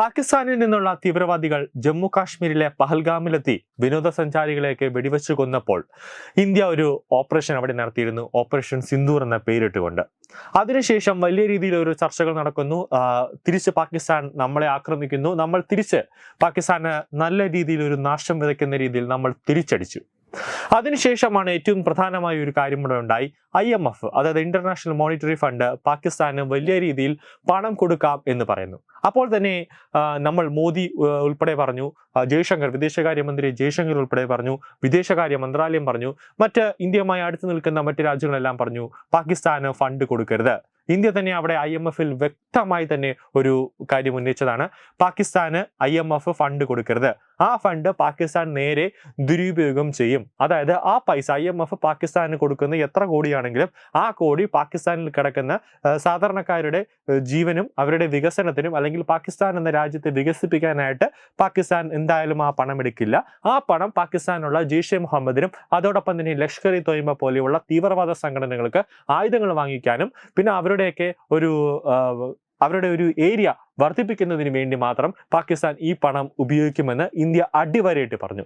പാകിസ്ഥാനിൽ നിന്നുള്ള തീവ്രവാദികൾ ജമ്മു കാശ്മീരിലെ പഹൽഗാമിലെത്തി വിനോദസഞ്ചാരികളെയൊക്കെ വെടിവെച്ച് കൊന്നപ്പോൾ ഇന്ത്യ ഒരു ഓപ്പറേഷൻ അവിടെ നടത്തിയിരുന്നു. ഓപ്പറേഷൻ സിന്ദൂർ എന്ന പേരിട്ടുകൊണ്ട്. അതിനുശേഷം വലിയ രീതിയിൽ ഒരു ചർച്ചകൾ നടക്കുന്നു. തിരിച്ച് പാകിസ്ഥാൻ നമ്മളെ ആക്രമിക്കുന്നു. നമ്മൾ തിരിച്ച് പാകിസ്ഥാന് നല്ല രീതിയിൽ ഒരു നാശം വിതയ്ക്കുന്ന രീതിയിൽ നമ്മൾ തിരിച്ചടിച്ചു. അതിനുശേഷമാണ് ഏറ്റവും പ്രധാനമായ ഒരു കാര്യം ഇവിടെ ഉണ്ടായി. ഐ എം എഫ് അതായത് ഇന്റർനാഷണൽ മോണിറ്ററി ഫണ്ട് പാകിസ്ഥാന് വലിയ രീതിയിൽ പണം കൊടുക്കാം എന്ന് പറയുന്നു. അപ്പോൾ തന്നെ നമ്മൾ മോദി ഉൾപ്പെടെ പറഞ്ഞു ജയശങ്കർ വിദേശകാര്യമന്ത്രി ജയശങ്കർ ഉൾപ്പെടെ പറഞ്ഞു വിദേശകാര്യ മന്ത്രാലയം പറഞ്ഞു മറ്റ് ഇന്ത്യയുമായി അടുത്ത് നിൽക്കുന്ന മറ്റ് രാജ്യങ്ങളെല്ലാം പറഞ്ഞു പാകിസ്ഥാന് ഫണ്ട് കൊടുക്കരുത്. ഇന്ത്യ തന്നെ അവിടെ ഐ എം എഫിൽ വ്യക്തമായി തന്നെ ഒരു കാര്യം ഉന്നയിച്ചതാണ്. പാകിസ്ഥാന് ഐ എം എഫ് ഫണ്ട് കൊടുക്കരുത്. ആ ഫണ്ട് പാകിസ്ഥാൻ നേരെ ദുരുപയോഗം ചെയ്യും. അതായത് ആ പൈസ ഐ എം എഫ് പാകിസ്ഥാന് കൊടുക്കുന്ന എത്ര കോടിയാണെങ്കിലും ആ കോടി പാകിസ്ഥാനിൽ കിടക്കുന്ന സാധാരണക്കാരുടെ ജീവനും അവരുടെ വികസനത്തിനും അല്ലെങ്കിൽ പാകിസ്ഥാൻ എന്ന രാജ്യത്തെ വികസിപ്പിക്കാനായിട്ട് പാകിസ്ഥാൻ എന്തായാലും ആ പണം എടുക്കില്ല. ആ പണം പാകിസ്ഥാനുള്ള ജെയ്ഷെ മുഹമ്മദിനും അതോടൊപ്പം തന്നെ ലഷ്കർ ഇ തൊയ്മ പോലെയുള്ള തീവ്രവാദ സംഘടനകൾക്ക് ആയുധങ്ങൾ വാങ്ങിക്കാനും പിന്നെ അവരുടെയൊക്കെ ഒരു അവരുടെ ഒരു ഏരിയ വർദ്ധിപ്പിക്കുന്നതിന് വേണ്ടി മാത്രം പാകിസ്ഥാൻ ഈ പണം ഉപയോഗിക്കുമെന്ന് ഇന്ത്യ അടിവരയിട്ട് പറഞ്ഞു.